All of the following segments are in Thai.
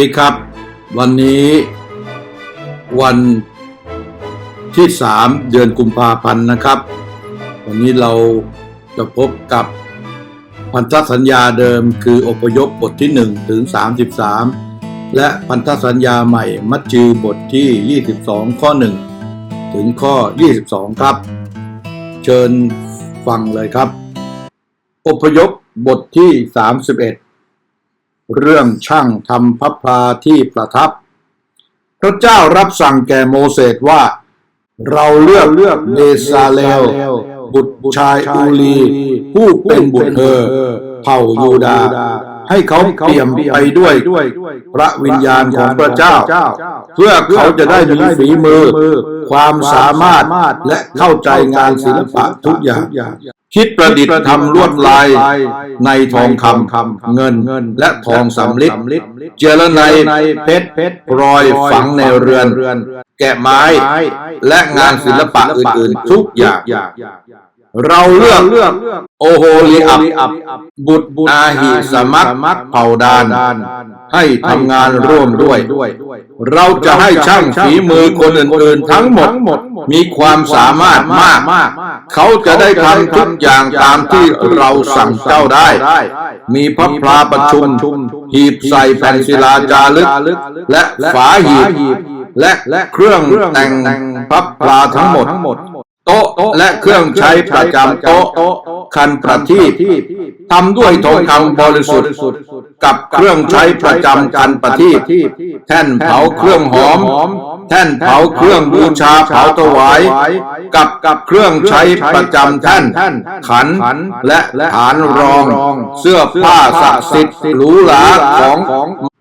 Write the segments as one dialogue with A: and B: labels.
A: ดีครับ วันนี้วันที่สามเดือนกุมภาพันธ์นะครับ วันนี้เราจะพบกับพันธสัญญาเดิมคืออพยพบทที่ 1 ถึง 33 และพันธสัญญาใหม่มัจจือบทที่ 22 ข้อ 1 ถึงข้อ 22 ครับ เชิญฟังเลยครับ อพยพบทที่ 31 เรื่องช่างทำพับพลาที่ประทับ พระเจ้ารับสั่งแก่โมเสสว่า เราเลือกเลือกเบซาเลลบุตรชายอูลีผู้เป็นบุตรเธอเผ่ายูดา ให้เขาเปี่ยมไปด้วย พระวิญญาณของพระเจ้า เพื่อเขาจะได้มีฝีมือ ความสามารถและเข้าใจงานศิลปะทุกอย่าง คิดประดิษฐ์ทำลวดลายในทองคำเงินและทองสำลิดเจรไนเพชรพลอยฝังในเรือน แกะไม้ และงานศิลปะอื่นๆ ทุกอย่าง เราเลือกโอโฮลีอับบุตรอาหิสมัคเผ่าดาน ให้ทำงานร่วมด้วย เราจะให้ช่างฝีมือคนอื่นๆทั้งหมด มีความสามารถมาก เขาจะได้ทำทุกอย่างตามที่เราสั่งเจ้าได้ มีพระพลาประชุม หีบใส่แผ่นศิลาจารึก และฝาหีบและเครื่องแต่งพับปลาทั้งหมดโต๊ะและเครื่องใช้ประจำโต๊ะคันประทีปทำด้วยทองคำบริสุทธิ์ กับเครื่องใช้ประจำคันประทีปแท่นเผาเครื่องหอม แท่นเผาเครื่องบูชาเผาถวาย กับกับเครื่องใช้ประจำแท่น ขันและฐานรอง เสื้อผ้าศักดิ์สิทธิ์หรูหราของ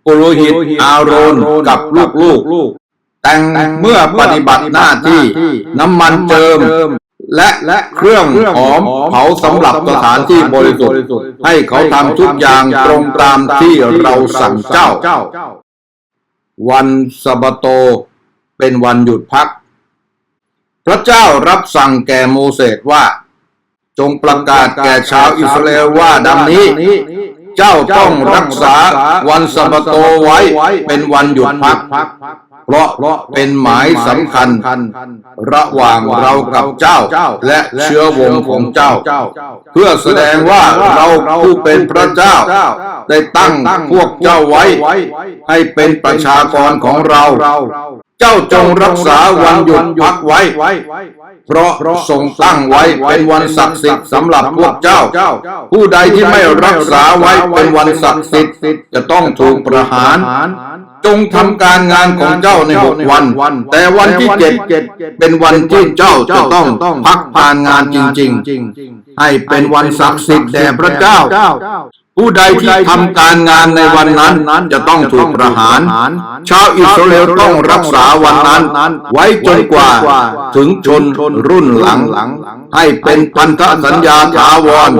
A: ปุโรหิตอาโรนกับลูกๆ แต่งเมื่อปฏิบัติหน้าที่น้ำมันเจิม และและเครื่องหอมเผาสำหรับสถานที่บริสุทธิ์ให้เขาทำทุกอย่างตรงตามที่เราสั่งเจ้า วันสะบาโตเป็นวันหยุดพัก พระเจ้ารับสั่งแก่โมเสสว่า จงประกาศแก่ชาวอิสราเอลว่าดังนี้เจ้าต้องรักษาวันสะบาโตไว้เป็นวันหยุดพัก เพราะเป็นหมายสำคัญ ระหว่างเรากับเจ้า และเชื้อวงของเจ้า เพื่อแสดงว่าเราผู้เป็นพระเจ้า ได้ตั้งพวกเจ้าไว้ ให้เป็นประชากรของเรา เจ้าจงรักษาวันหยุดพักไว้ เพราะทรงตั้งไว้เป็นวันศักดิ์สิทธิ์สำหรับพวกเจ้า ผู้ใดที่ไม่รักษาไว้เป็นวันศักดิ์สิทธิ์จะต้องถูกประหาร จงทำการงานของเจ้าในหกวัน แต่วันที่เจ็ดเป็นวันที่เจ้าจะต้องพักผ่านงานจริง ๆ ให้เป็นวันศักดิ์สิทธิ์แด่พระเจ้า ผู้ใดที่ทำการงานในวันนั้นจะต้องถูกประหาร ชาวอิสราเอลต้องรักษาวันนั้น ไว้จนกว่าถึงชนรุ่นหลัง ให้เป็นพันธสัญญาถาวร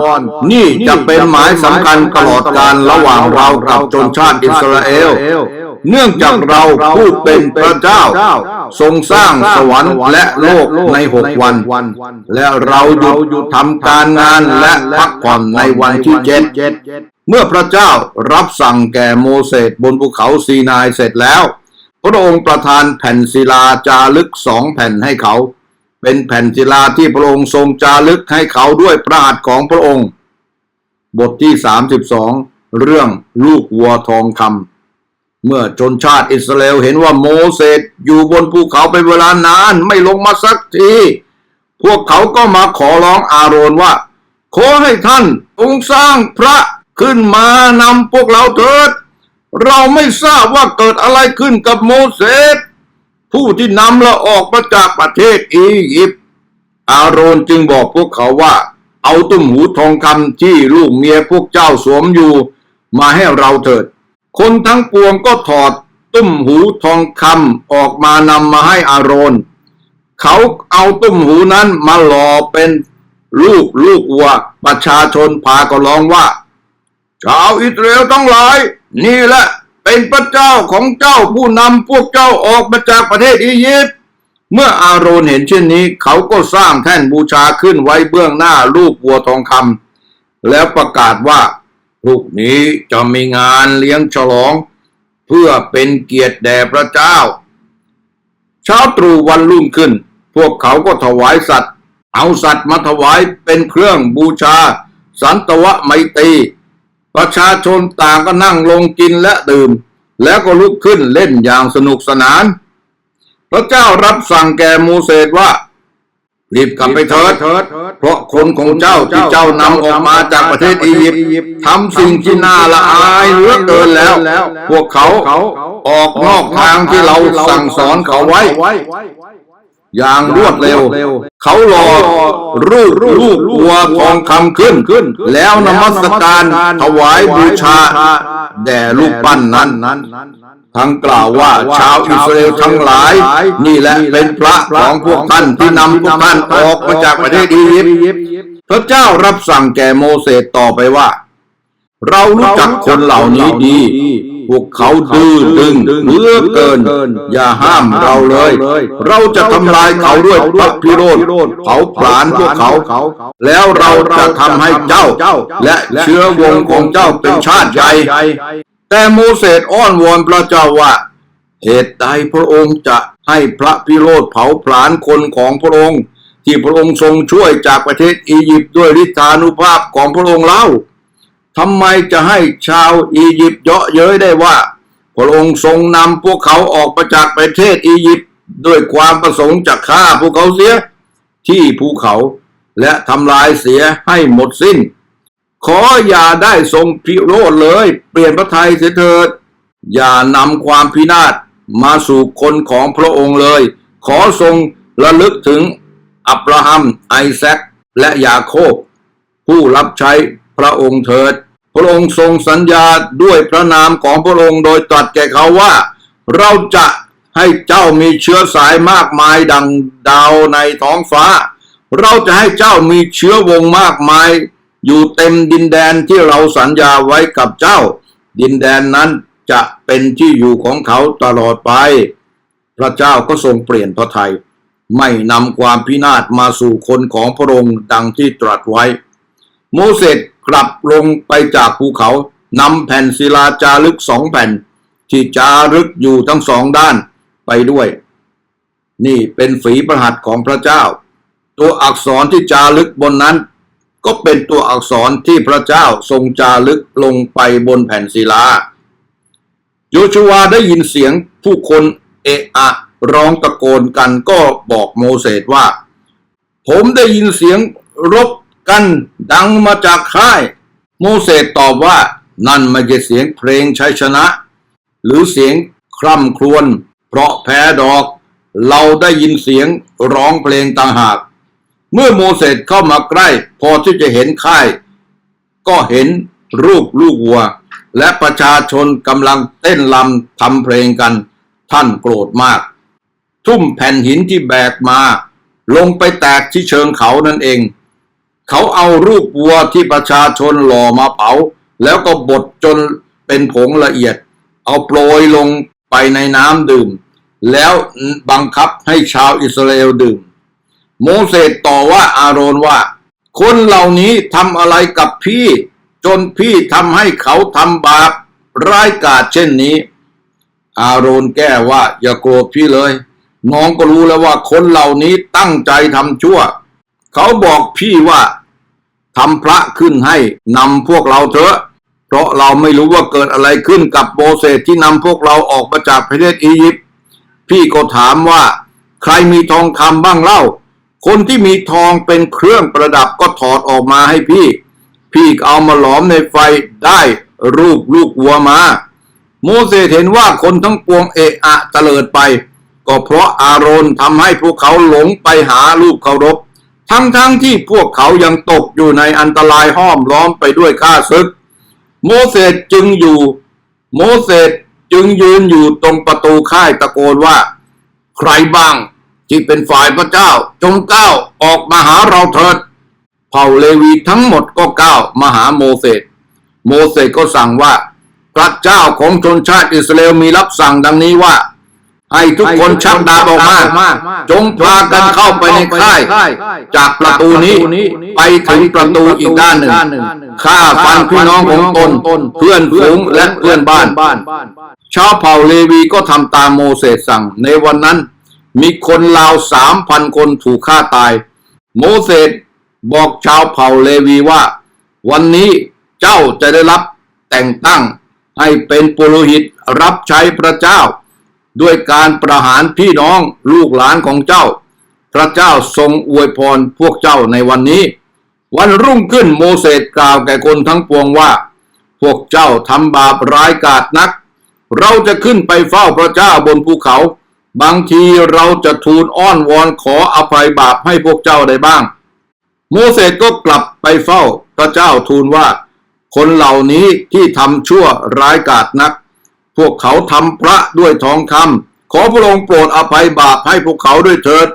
A: นี่จะเป็นหมายสำคัญตลอดการระหว่างเรากับชนชาติอิสราเอลเนื่องจากเราผู้เป็นพระเจ้า ทรงสร้างสวรรค์และโลกในหกวัน และเราหยุดทำการงานและพักผ่อนในวันที่เจ็ด เมื่อพระเจ้ารับสั่งแก่โมเสสบนภูเขาซีนายเสร็จแล้ว พระองค์ประทานแผ่นศิลาจารึกสองแผ่นให้เขา เป็นแผ่นศิลาที่พระองค์ทรงจารึกให้เขาด้วยพระหัตถ์ของพระองค์ บทที่ 32 เรื่องลูกวัวทองคำเมื่อชนชาติอิสราเอลเห็นว่าโมเสสอยู่บนภูเขาเป็นเวลานานไม่ลงมาสักทีพวกเขาก็มาขอร้องอาโรนว่า ขอให้ท่านองค์สร้างพระ ขึ้นมานำพวกเราเถิด เราไม่ทราบว่าเกิดอะไรขึ้นกับโมเสสผู้ที่นำเราออกมาจากประเทศอียิปต์อาโรนจึงบอกพวกเขาว่า เอาตุ้มหูทองคำที่ลูกเมียพวกเจ้าสวมอยู่มาให้เราเถิด คนทั้งปวงก็ถอดตุ้มหูทองคำออกมานำมาให้อาโรน เขาเอาตุ้มหูนั้นมาหล่อเป็นลูกลูกวัวประชาชนพาก็ร้องว่า ชาวอิสราเอลทั้งหลาย นี่แหละเป็นพระเจ้าของเจ้าผู้นำพวกเจ้าออกมาจากประเทศอียิปต์เมื่ออาโรนเห็นเช่นนี้ เขาก็สร้างแท่นบูชาขึ้นไว้เบื้องหน้ารูปวัวทองคำแล้วประกาศว่าพรุ่งนี้จะมีงานเลี้ยงฉลองพพื่อเป็นเกียรติแด่พระเจ้า เช้าตรู่วันรุ่งขึ้น พวกเขาก็ถวายสัตว์ เอาสัตว์มาถวายเป็นเครื่องบูชา สันตวะไมตรี ประชาชนต่างก็นั่งลงกินและดื่ม แล้วก็ลุกขึ้นเล่นอย่างสนุกสนาน พระเจ้ารับสั่งแก่โมเสสว่า รีบกลับไปเถิด เพราะคนของเจ้าที่เจ้านำออกมาจากประเทศอียิปต์ทำสิ่งที่น่าละอายเหลือเกินแล้ว พวกเขาออกนอกทางที่เราสั่งสอนเขาไว้ อย่างรวดเร็ว เขารอรูปรูปวัวทองคำขึ้น แล้วนมัสการถวายบูชา แด่รูปปั้นนั้นทั้งกล่าวว่าชาวอิสราเอลทั้งหลาย นี่แหละเป็นพระของพวกท่านที่นำพวกท่านออกมาจากประเทศอียิปต์พระเจ้ารับสั่งแก่โมเสสต่อไปว่า เรารู้จักคนเหล่านี้ดี พวกเขาดื้อดึงเหลือเกิน อย่าห้ามเราเลย เราจะทำลายเขาด้วยพระพิโรธเผาผลาญพวกเขา แล้วเราจะทำให้เจ้า และเชื้อวงของเจ้าเป็นชาติใหญ่แต่โมเสสอ้อนวอนพระเจ้าว่าเหตุใดพระองค์จะให้พระพิโรธเผาผลาญคนของพระองค์ ที่พระองค์ทรงช่วยจากประเทศอียิปต์ด้วยฤทธานุภาพของพระองค์เล่า ทำไมจะให้ชาวอียิปต์เยาะเย้ยได้ว่า พระองค์ทรงนำพวกเขาออกมาจากประเทศอียิปต์ด้วยความประสงค์จะฆ่าพวกเขาเสียที่ภูเขาและทำลายเสียให้หมดสิ้น ขออย่าได้ทรงพิโรธเลย เปลี่ยนพระทัยเสียเถิด อย่านำความพินาศมาสู่คนของพระองค์เลย ขอทรงระลึกถึงอับราฮัม ไอแซค และยาโคบ ผู้รับใช้ ระองค์เถิด พระองค์ทรงสัญญาด้วยพระนามของพระองค์โดยตรัสแก่เขาว่า เราจะให้เจ้ามีเชื้อสายมากมายดังดาวในท้องฟ้า เราจะให้เจ้ามีเชื้อวงมากมาย อยู่เต็มดินแดนที่เราสัญญาไว้กับเจ้า ดินแดนนั้นจะเป็นที่อยู่ของเขาตลอดไป พระเจ้าก็ทรงเปลี่ยนพระทัยไม่นำความพินาศมาสู่คนของพระองค์ดังที่ตรัสไว้ โมเสส กลับลงไปจากภูเขานำแผ่นศิลาจารึกสองแผ่น ที่จารึกอยู่ทั้งสองด้านไปด้วย นี่เป็นฝีประหัตของพระเจ้า ตัวอักษรที่จารึกบนนั้น ก็เป็นตัวอักษรที่พระเจ้าทรงจารึกลงไปบนแผ่นศิลาโยชูวาได้ยินเสียงผู้คนเอะอะร้องตะโกนกันก็บอกโมเสสว่า ผมได้ยินเสียงรบ กันดังมาจากค่าย โมเสสตอบว่านั่นไม่ใช่เสียงเพลงชัยชนะ หรือเสียงคร่ำครวญเพราะแพ้ดอก เราได้ยินเสียงร้องเพลงต่างหาก เมื่อโมเสสเข้ามาใกล้ พอที่จะเห็นค่าย ก็เห็นรูปลูกวัว และประชาชนกำลังเต้นลำทำเพลงกัน ท่านโกรธมาก ทุ่มแผ่นหินที่แบกมา ลงไปแตกที่เชิงเขานั่นเอง เขาเอารูปวัวที่ประชาชนหล่อมาเผา แล้วก็บดจนเป็นผงละเอียด เอาโปรยลงไปในน้ำดื่ม แล้วบังคับให้ชาวอิสราเอลดื่ม โมเสสต่อว่าอาโรนว่า คนเหล่านี้ทำอะไรกับพี่ จนพี่ทำให้เขาทำบาปร้ายกาจเช่นนี้ อาโรนแก้ว่าอย่าโกรธพี่เลย น้องก็รู้แล้วว่าคนเหล่านี้ตั้งใจทำชั่ว เขาบอกพี่ว่าทำพระขึ้นให้นำพวกเราเถอะ เพราะเราไม่รู้ว่าเกิดอะไรขึ้นกับโมเสสที่นำพวกเราออกมาจากประเทศอียิปต์พี่ก็ถามว่า ใครมีทองคำบ้างเล่า คนที่มีทองเป็นเครื่องประดับก็ถอดออกมาให้พี่ พี่เอามาหลอมในไฟได้รูปลูกวัวมา โมเสสเห็นว่าคนทั้งปวงเอะอะเตลิดไป ก็เพราะอาโรนทำให้พวกเขาหลงไปหารูปเคารพ ทั้งๆทที่พวกเขายังตกอยู่ในอันตรายห้อมล้อมไปด้วยข้าศึก โมเสสจึงอยู่ โมเสสจึงยืนอยู่ตรงประตูค่ายตะโกนว่า ใครบ้างที่เป็นฝ่ายพระเจ้า จงก้าวออกมาหาเราเถิด เผ่าเลวีทั้งหมดก็ก้าวมาหาโมเสส โมเสสก็สั่งว่า พระเจ้าของชนชาติอิสราเอลมีรับสั่งดังนี้ว่า ให้ทุกคนชักดาบออกมา จงพากันเข้าไปในค่าย จากประตูนี้ไปถึงประตูอีกด้านหนึ่งฆ่าฟันพี่น้องของตน เพื่อนฝูงและเพื่อนบ้าน ชาวเผ่าเลวีก็ทำตามโมเสสสั่ง ในวันนั้น มีคนราวสามพันคนถูกฆ่าตาย โมเสสบอกชาวเผ่าเลวีว่า วันนี้เจ้าจะได้รับแต่งตั้งให้เป็นปุโรหิตรับใช้พระเจ้า ด้วยการประหารพี่น้องลูกหลานของเจ้า พระเจ้าทรงอวยพรพวกเจ้าในวันนี้ วันรุ่งขึ้นโมเสสกล่าวแก่คนทั้งปวงว่า พวกเจ้าทำบาปร้ายกาจนัก เราจะขึ้นไปเฝ้าพระเจ้าบนภูเขา บางทีเราจะทูลอ้อนวอนขออภัยบาปให้พวกเจ้าได้บ้าง โมเสสก็กลับไปเฝ้าพระเจ้าทูลว่า คนเหล่านี้ที่ทำชั่วร้ายกาจนัก พวกเขาทำพระด้วยทองคำขอพระองค์โปรดอภัยบาปให้พวกเขาด้วยเถิด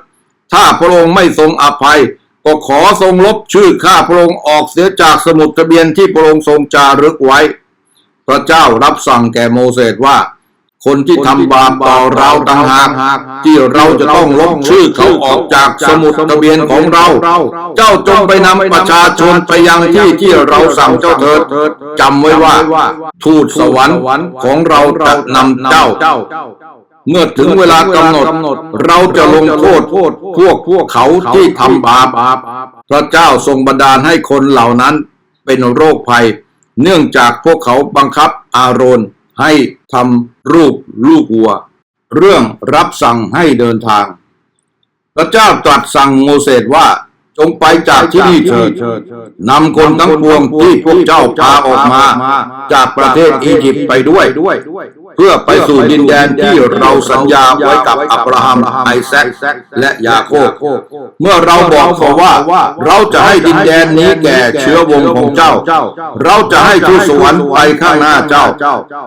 A: ถ้าพระองค์ไม่ทรงอภัย ก็ขอทรงลบชื่อข้าพระองค์ออกเสียจากสมุดทะเบียนที่พระองค์ทรงจารึกไว้ พระเจ้ารับสั่งแก่โมเสสว่า คนที่ทำบาปต่อเราต่างหากที่เราจะต้องลบชื่อเขาออกจากสมุดทะเบียนของเรา เจ้าจงไปนำประชาชนไปยังที่ที่เราสั่งเจ้าเถิดจำไว้ว่า ทูตสวรรค์ของเราจะนำเจ้า เมื่อถึงเวลากำหนด เราจะลงโทษพวกพวกเขาที่ทำบาปพระเจ้าทรงบันดาลให้คนเหล่านั้นเป็นโรคภัย เนื่องจากพวกเขาบังคับอาโรน ให้ทำรูปลูกวัว เรื่องรับสั่งให้เดินทาง พระเจ้าตรัสสั่งโมเสสว่าจงไปจากที่นี่เถิดนำคนทั้งปวงที่พวกเจ้าพาออกมา จากประเทศอียิปต์ไปด้วย เพื่อไปสู่ดินแดนที่เราสัญญาไว้กับอับราฮัมไอแซคและยาโคบเมื่อเราบอกเขาว่า เราจะให้ดินแดนนี้แก่เชื้อวงของเจ้า เราจะให้ทูตสวรรค์ไปข้างหน้าเจ้า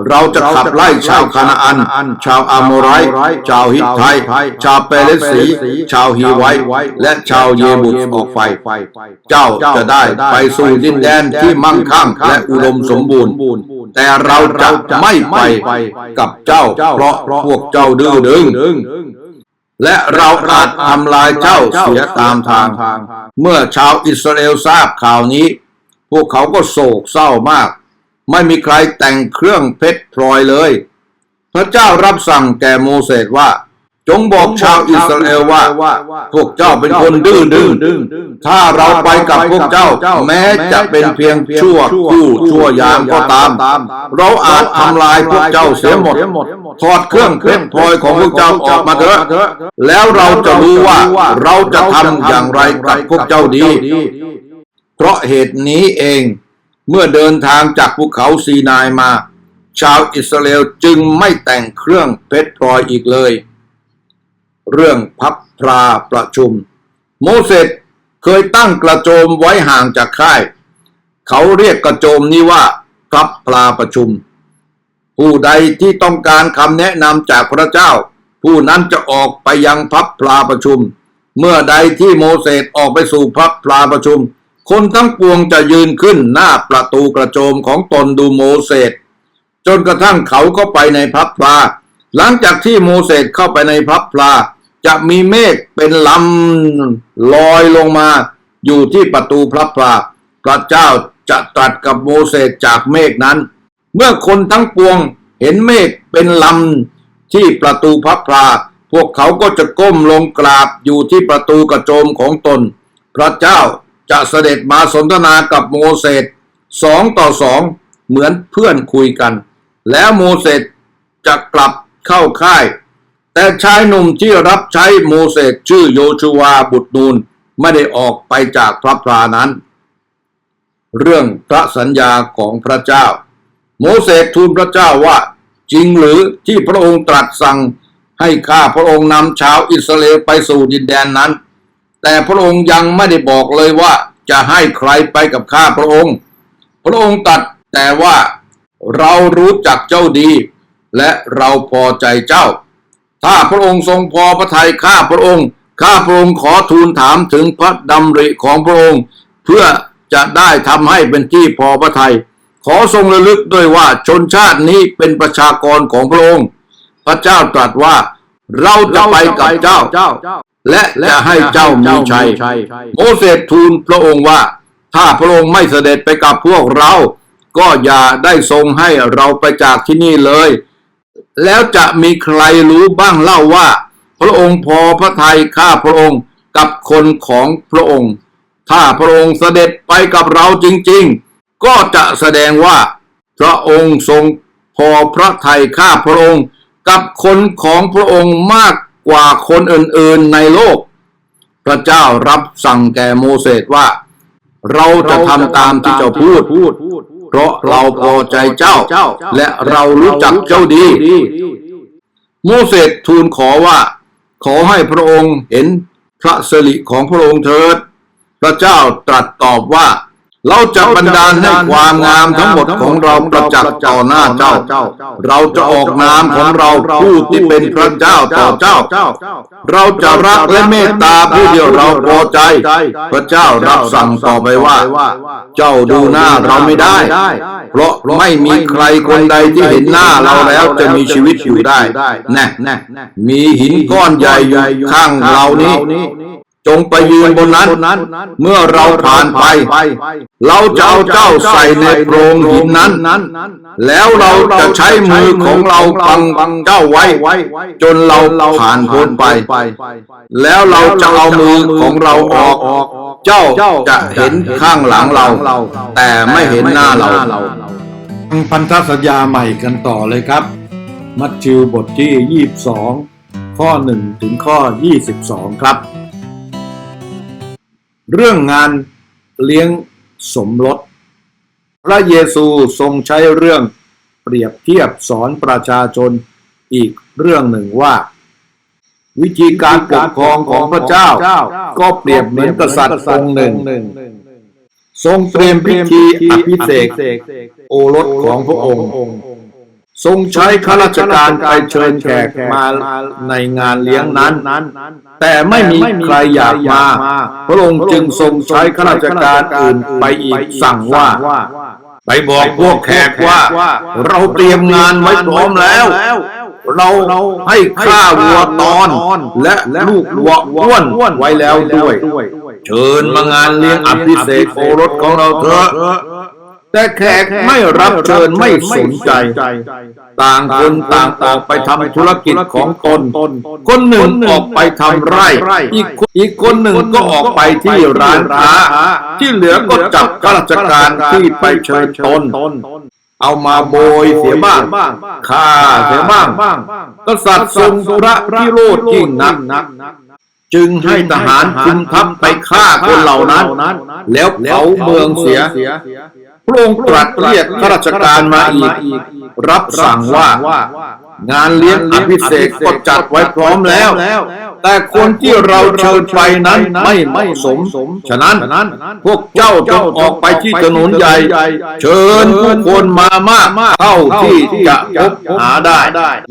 A: เราจะขับไล่ชาวคานาอัน ชาวอาโมไรชาวฮิตไทชาวเปเรสี ชาวฮีไวและชาวเยบุตออกไปเจ้าจะได้ไปสู่ดินแดนที่มั่งคั่งและอุดมสมบูรณ์ แต่เราจะไม่ไปกับเจ้า เพราะพวกเจ้าดื้อดึง และเราอาจทำลายเจ้าเสียตามทาง เมื่อชาวอิสราเอลทราบข่าวนี้ พวกเขาก็โศกเศร้ามาก ไม่มีใครแต่งเครื่องเพชรพลอยเลย พระเจ้ารับสั่งแก่โมเสสว่า จงบอกชาวอิสราเอลว่าพวกเจ้าเป็นคนดื้อดึงถ้าเราไปกับพวกเจ้า แม้จะเป็นเพียงชั่วคู่ชั่วยามก็ตาม เราอาจทำลายพวกเจ้าเสียหมดถอดเครื่องเพชรพลอยของพวกเจ้าออกมาเถอะแล้วเราจะรู้ว่าเราจะทำอย่างไรกับพวกเจ้าดี เพราะเหตุนี้เองเมื่อเดินทางจากภูเขาซีนายมา ชาวอิสราเอลจึงไม่แต่งเครื่องเพชรพลอยอีกเลย เรื่องพับพลาประชุม โมเสสเคยตั้งกระโจมไว้ห่างจากค่าย เขาเรียกกระโจมนี้ว่าพับพลาประชุม ผู้ใดที่ต้องการคำแนะนำจากพระเจ้า ผู้นั้นจะออกไปยังพับพลาประชุม เมื่อใดที่โมเสสออกไปสู่พับพลาประชุม คนทั้งปวงจะยืนขึ้นหน้าประตูกระโจมของตนดูโมเสสจนกระทั่งเขาเข้าไปในพับพลาหลังจากที่โมเสสเข้าไปในพับพลา จะมีเมฆเป็นลำลอยลงมา อยู่ที่ประตูพระพลาพระเจ้าจะตรัสกับโมเสสจากเมฆนั้น เมื่อคนทั้งปวงเห็นเมฆเป็นลำที่ประตูพระพลาพวกเขาก็จะก้มลงกราบอยู่ที่ประตูกระโจมของตน พระเจ้าจะเสด็จมาสนทนากับโมเสสสองต่อสองเหมือนเพื่อนคุยกัน แล้วโมเสสจะกลับเข้าค่าย แต่ชายหนุ่มที่รับใช้โมเสสชื่อโยชูวาบุตรนูนไม่ได้ออกไปจากพระพลานั้น เรื่องพระสัญญาของพระเจ้า โมเสสทูลพระเจ้าว่าจริงหรือที่พระองค์ตรัสสั่งให้ข้าพระองค์นำชาวอิสราเอลไปสู่ดินแดนนั้น แต่พระองค์ยังไม่ได้บอกเลยว่าจะให้ใครไปกับข้าพระองค์ พระองค์ตรัสแต่ว่าเรารู้จักเจ้าดี และเราพอใจเจ้า ถ้าพระองค์ทรงพอพระทัยข้าพระองค์ ข้าพระองค์ขอทูลถามถึงพระดำริของพระองค์ เพื่อจะได้ทำให้เป็นที่พอพระทัยขอทรงระลึกด้วยว่าชนชาตินี้เป็นประชากรของพระองค์ พระเจ้าตรัสว่าเราจะไปกับเจ้า และจะให้เจ้ามีชัย โมเสสทูลพระองค์ว่า ถ้าพระองค์ไม่เสด็จไปกับพวกเรา ก็อย่าได้ทรงให้เราไปจากที่นี่เลย แล้วจะมีใครรู้บ้างเล่าว่า พระองค์พอพระทัยข้าพระองค์กับคนของพระองค์ ถ้าพระองค์เสด็จไปกับเราจริง ๆ ก็จะแสดงว่า พระองค์ทรงพอพระทัยข้าพระองค์กับคนของพระองค์มากกว่าคนอื่นๆในโลก พระเจ้ารับสั่งแก่โมเสสว่า เราจะทำตามที่เจ้าพูด เพราะเราพอใจเจ้า และเรารู้จักเจ้าดี โมเสสทูลขอว่า ขอให้พระองค์เห็นพระสิริของพระองค์เถิด พระเจ้าตรัสตอบว่า เราจะบันดาลให้ความงามทั้งหมดของเราประจักษ์ต่อหน้าเจ้า เราจะออกนามของเราผู้ที่เป็นพระเจ้าต่อเจ้า เราจะรักและเมตตาผู้เดียวเราพอใจ พระเจ้ารับสั่งต่อไปว่า เจ้าดูหน้าเราไม่ได้ เพราะไม่มีใครคนใดที่เห็นหน้าเราแล้วจะมีชีวิตอยู่ได้แน่แน่มีหินก้อนใหญ่อยู่ข้างเรานี้ จงไปยืนบนนั้น เมื่อเราผ่านไป เราจะเอาเจ้าใส่ในโพรงหินนั้น แล้วเราจะใช้มือของเราบังเจ้าไว้ จนเราผ่านพ้นไป แล้วเราจะเอามือของเราออก เจ้าจะเห็นข้างหลังเรา แต่ไม่เห็นหน้าเรา
B: ฟังพันธสัญญาใหม่กันต่อเลยครับ มัทธิวบทที่ 22 ข้อ 1 ถึงข้อ 22 ครับ เรื่องงานเลี้ยงสมรส พระเยซูทรงใช้เรื่องเปรียบเทียบสอนประชาชนอีกเรื่องหนึ่งว่า วิธีการปกครองของพระเจ้า ก็เปรียบเหมือนกษัตริย์องค์หนึ่ง ทรงเตรียมพิธีอภิเษกโอรสของพระองค์ ทรงใช้ข้าราชการไปเชิญแขกมาในงานเลี้ยงนั้น แต่ไม่มีใครอยากมา พระองค์จึงทรงใช้ข้าราชการอื่นไปอีกสั่งว่า ไปบอกพวกแขกว่า เราเตรียมงานไว้พร้อมแล้ว เราให้ข้าวัวตอน และลูกวัวอ้วนไว้แล้วด้วย เชิญมางานเลี้ยงอภิเษกโอรสของเราเถอะ แต่แขกไม่รับเชิญไม่สนใจ ต่างคนต่างออกไปทำธุรกิจของตน คนหนึ่งออกไปทำไร่อีกคนอีกคนหนึ่งก็ออกไปที่ร้านค้า ที่เหลือก็จับข้าราชการที่ไปเชิญตนเอามาโบยเสียบ้างฆ่าเสียบ้างกษัตริย์ทรงพระพิโรธยิ่งนักจึงให้ทหารคุมทัพไปฆ่าคนเหล่านั้น แล้วเผาเมืองเสีย พระองค์ตรัสเรียกข้าราชการมาอีก รับสั่งว่า งานเลี้ยงอภิเษกก็จัดไว้พร้อมแล้ว แต่คนที่เราเชิญไปนั้นไม่เหมาะสม ฉะนั้น พวกเจ้าจงออกไปที่ถนนใหญ่ เชิญผู้คนมามากเท่าที่จะพบหาได้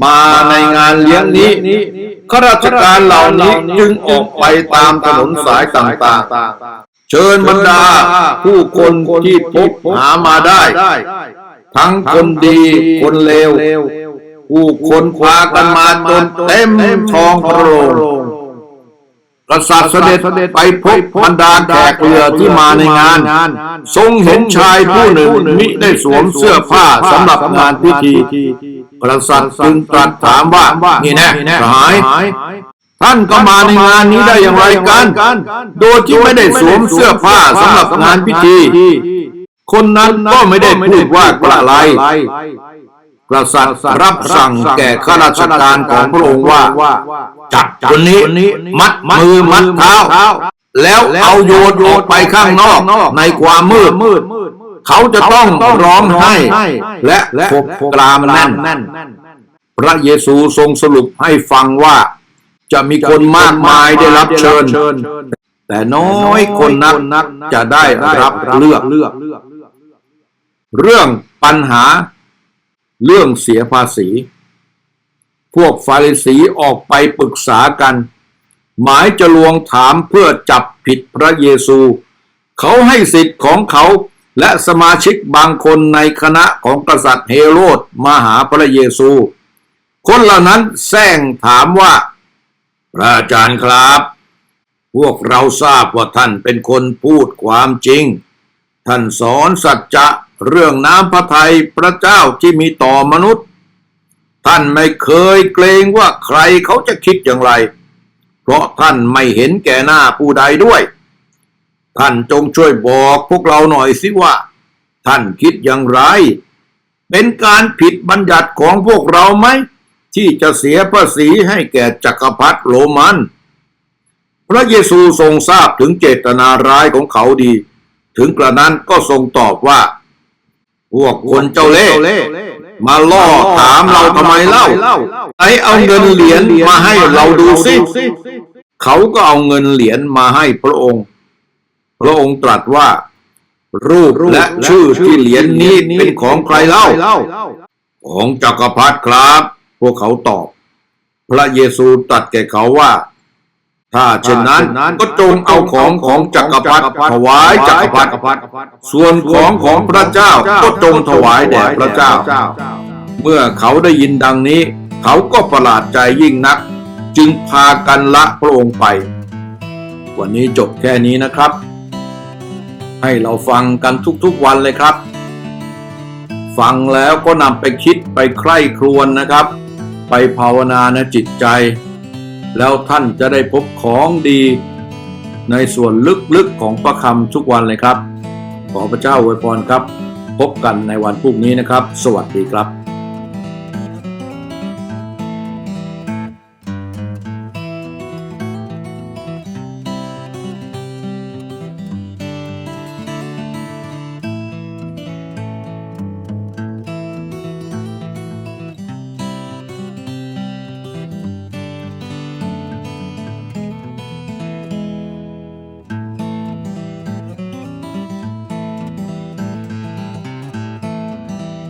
B: มาในงานเลี้ยงนี้ข้าราชการเหล่านี้จึงออกไปตามถนนสายต่างๆ เชิญบรรดา ผู้คนที่พบหามาได้ ทั้งคนดีคนเลวผู้คนพากันมาจนเต็มท้องพระโรงกษัตริย์เสด็จไปพบบรรดาแขกเรือที่มาในงาน ทรงเห็นชายผู้หนึ่งมิได้สวมเสื้อผ้าสำหรับงานพิธีกษัตริย์จึงตรัสถามว่า นี่แน่หาย ท่านก็มาในงานนี้ได้อย่างไรกัน โดยที่ไม่ได้สวมเสื้อผ้าสำหรับงานพิธี คนนั้นก็ไม่ได้พูดว่ากระไรกษัตริย์รับสั่งแก่ข้าราชการของพระองค์ว่า จับคนนี้มัดมือมัดเท้า แล้วเอาโยนออกไปข้างนอกในความมืดเขาจะต้องร้องไห้ และขบกรามแน่น พระเยซูทรงสรุปให้ฟังว่า จะมีคนมากมายได้รับเชิญ แต่น้อยคนนักจะได้รับเลือก เรื่องปัญหา เรื่องเสียภาษี พวกฟาริสีออกไปปรึกษากัน หมายจะลวงถามเพื่อจับผิดพระเยซู เขาให้สิทธิ์ของเขาและสมาชิกบางคนในคณะของกษัตริย์เฮโรดมาหาพระเยซู
A: คนเหล่านั้นแซงถามว่า พระอาจารย์ครับ พวกเราทราบว่าท่านเป็นคนพูดความจริง ท่านสอนสัจจะเรื่องน้ำพระทัยพระเจ้าที่มีต่อมนุษย์ ท่านไม่เคยเกรงว่าใครเขาจะคิดอย่างไร เพราะท่านไม่เห็นแก่หน้าผู้ใดด้วย ท่านจงช่วยบอกพวกเราหน่อยสิว่า ท่านคิดอย่างไร เป็นการผิดบัญญัติของพวกเราไหม ที่จะเสียภาษีให้แก่จักรพรรดิโรมัน พระเยซูทรงทราบถึงเจตนาร้ายของเขาดี ถึงกระนั้นก็ทรงตอบว่า พวกคนเจ้าเล่ห์มาล่อถามเราทำไมเล่าไอเอาเงินเหรียญมาให้เราดูสิเขาก็เอาเงินเหรียญมาให้พระองค์ พระองค์ตรัสว่า รูปและชื่อที่เหรียญนี้เป็นของใครเล่า ของจักรพรรดิครับ พวกเขาตอบ พระเยซูตรัสแก่เขาว่า ถ้าเช่นนั้นก็จงเอาของของจักรพรรดิถวายจักรพรรดิส่วนของของพระเจ้าก็จงถวายแด่พระเจ้า เมื่อเขาได้ยินดังนี้ เขาก็ประหลาดใจยิ่งนัก จึงพากันละพระองค์ไป วันนี้จบแค่นี้นะครับ ให้เราฟังกันทุกๆวันเลยครับฟังแล้วก็นำไปคิดไปใคร่ครวญนะครับ ไปภาวนาในจิตใจ แล้วท่านจะได้พบของดี ในส่วนลึกๆของพระคำทุกวันเลยครับ ขอพระเจ้าอวยพรครับ พบกันในวันพรุ่งนี้นะครับ สวัสดีครับ